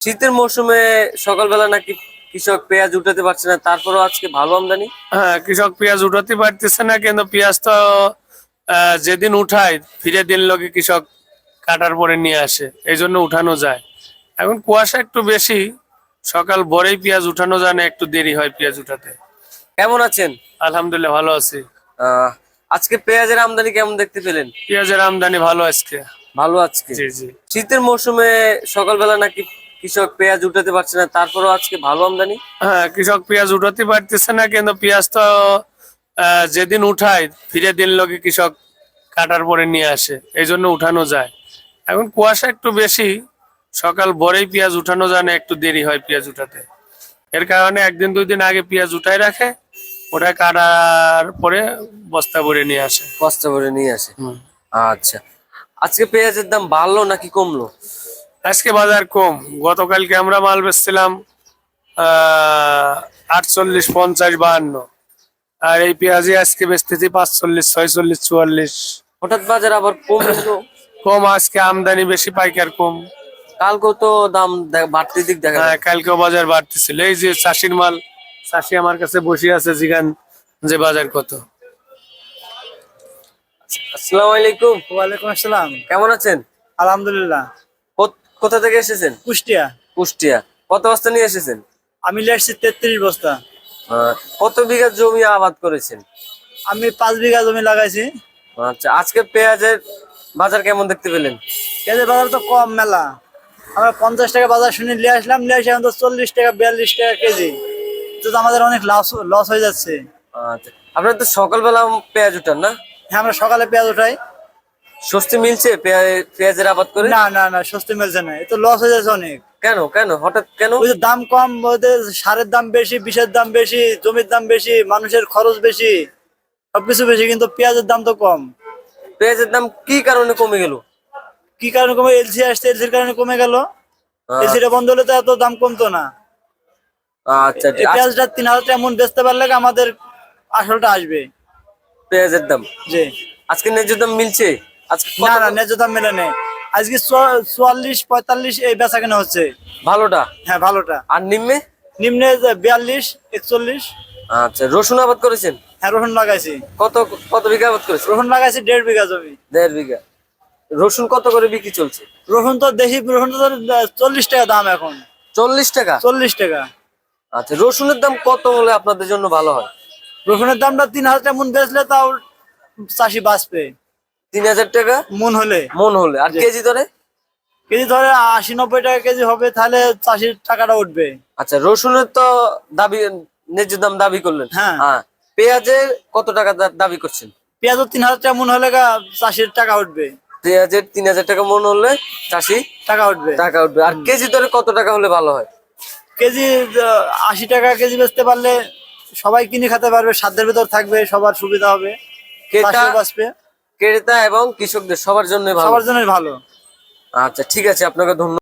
শীতের মৌসুমে সকালবেলা নাকি কৃষক পেঁয়াজ উঠাতে পারছে না তারপরও আজকে ভালো আমদানি? হ্যাঁ কৃষক পেঁয়াজ উঠাতে পারতেছে না কিন্তু পেঁয়াজ তো যেদিন উঠায় ফিরে দিন লোকে কৃষক কাটার পরে নিয়ে আসে এই জন্য উঠানো যায়। এখন কুয়াশা একটু বেশি সকাল ভোরেই পেঁয়াজ উঠানো যায় না একটু দেরি হয় পেঁয়াজ উঠাতে। কেমন আছেন? আলহামদুলিল্লাহ ভালো আছি। আজকে পেঁয়াজের আমদানি কেমন দেখতে পেলেন? পেঁয়াজের আমদানি ভালো আজকে। ভালো আজকে। জি জি। শীতের মৌসুমে সকালবেলা নাকি কৃষক পেঁয়াজ উঠাতে পারছে না তারপরও আজকে ভালো আমদানি? হ্যাঁ কৃষক পেঁয়াজ উঠাতে পারতেছে না কিন্তু পেঁয়াজ তো যেদিন উঠায় ফিরে দিন লোকে কৃষক কাটার পরে নিয়ে আসে এই জন্য উঠানো যায়। এখন কুয়াশা একটু বেশি সকাল ভোরেই পেঁয়াজ উঠানো যায় না একটু দেরি হয় পেঁয়াজ উঠাতে। এর কারণে একদিন দুই দিন আগে পেঁয়াজ উঠাই রাখে ওটা কাটার পরে বস্তা ভরে নিয়ে আসে। বস্তা ভরে নিয়ে আসে। আচ্ছা। আজকে পেঁয়াজের দাম বাড়লো নাকি কমলো? আজকে বাজার কম। গতকালকে আমরা মাল বেচছিলাম আহ আটচল্লিশ পঞ্চাশ বাহান্ন। আর এই পেঁয়াজি আজকে বেচতেছি পাঁচচল্লিশ ছয়চল্লিশ চুয়াল্লিশ। হঠাৎ বাজার আবার কমলো কম আজকে আমদানি বেশি পাইকার কম। কালকেও তো দাম বাড়তি দিক দেখা হ্যাঁ কালকেও বাজার বাড়তেছিল। এই যে চাষির মাল চাষি আমার কাছে বসে আছে জিগান যে বাজার কত। আসসালামু আলাইকুম। ওয়ালাইকুম আসসালাম। কেমন আছেন? আলহামদুলিল্লাহ। কোথ- থেকে এসেছেন? কুষ্টিয়া। কুষ্টিয়া। কত বস্তা নিয়ে এসেছেন? আমি নিয়ে আসছি তেত্রিশ বস্তা। আহ, কত বিঘা জমি আবাদ করেছেন? আমি পাঁচ বিঘা জমি লাগাইছি। আচ্ছা আজকে পেঁয়াজের বাজার কেমন দেখতে পেলেন? পেঁয়াজের বাজার তো কম মেলা। আমরা পঞ্চাশ টাকা বাজার শুনে নিয়ে আসলাম নিয়ে আসে এখন তো চল্লিশ টাকা বিয়াল্লিশ টাকা কেজি। তো তো আমাদের অনেক লস লস হয়ে যাচ্ছে। আচ্ছা আপনার তো সকালবেলা পেঁয়াজ উঠান না? হ্যাঁ আমরা সকালে পেঁয়াজ উঠাই। স্বস্তি মিলছে? পেঁয়া- পেঁয়াজের আবাদ করে? না না না সস্তি মিলছে না। এ তো লস হয়ে যাচ্ছে অনেক। কেন কেন? হঠাৎ কেন? ওই যে দাম কম সারের দাম বেশি বিষের দাম বেশি জমির দাম বেশি মানুষের খরচ বেশি সবকিছু বেশি কিন্তু পেঁয়াজের দাম তো কম। পেঁয়াজের দাম কি কারণে কমে গেল? কি কারণে কমে এলসি আসছে এলসির কারণে কমে গেল। এলসিটা বন্ধ হলে তো এত দাম কমতো না। আচ্ছা এই পেঁয়াজটা তিন হাজার টাকা মন বেচতে পারলে আমাদের আসলটা আসবে। পেঁয়াজের দাম? যে আজকে ন্যায্য দাম মিলছে? না না ন্যায্য দাম মেলে নেই আজকে চুয়াল্লিশ পঁয়তাল্লিশ এই বেচা কেনা হচ্ছে। ভালোটা? হ্যাঁ ভালোটা। আর নিম্নে? নিম্নে বিয়াল্লিশ একচল্লিশ। আচ্ছা রসুন আবাদ করেছেন? হ্যাঁ রসুন লাগাইছি। কত কত বিঘা আবাদ করেছেন? রসুন লাগাইছি দেড় বিঘা জমি। দেড় বিঘা। রসুন কত করে বিক্রি চলছে? রসুন তো দেখি রসুন তো চল্লিশ টাকা দাম এখন। চল্লিশ টাকা? চল্লিশ টাকা। আচ্ছা রসুনের দাম কত হলে আপনাদের জন্য ভালো হয়? রসুনের দামটা তিন হাজার টাকা মন বেচলে তাও চাষি বাঁচবে। তিন হাজার টাকা? মন হলে। মন হলে। আর কেজি ধরে কেজি ধরে আশি নব্বই টাকা কেজি হবে তাহলে চাষির টাকাটা উঠবে। আচ্ছা রসুনের তো দাবি ন্যায্য দাম দাবি করলেন। হ্যাঁ। হ্যাঁ। পেঁয়াজের কত টাকা দাবি করছেন? পেঁয়াজও তিন হাজার টাকা মন হলে চাষির টাকা উঠবে। পেঁয়াজের তিন হাজার টাকা মন হলে চাষি টাকা উঠবে। টাকা উঠবে। আর কেজি ধরে কত টাকা হলে ভালো হয়? কেজি আশি টাকা কেজি বেচতে পারলে সবাই কিনে খেতে পারবে সাধ্যের ভিতর থাকবে সবার সুবিধা হবে বাঁচবে। ক্রেতা এবং কৃষকদের সবার জন্য সবার জন্য ভালো। আচ্ছা ঠিক আছে আপনাকে ধন্যবাদ।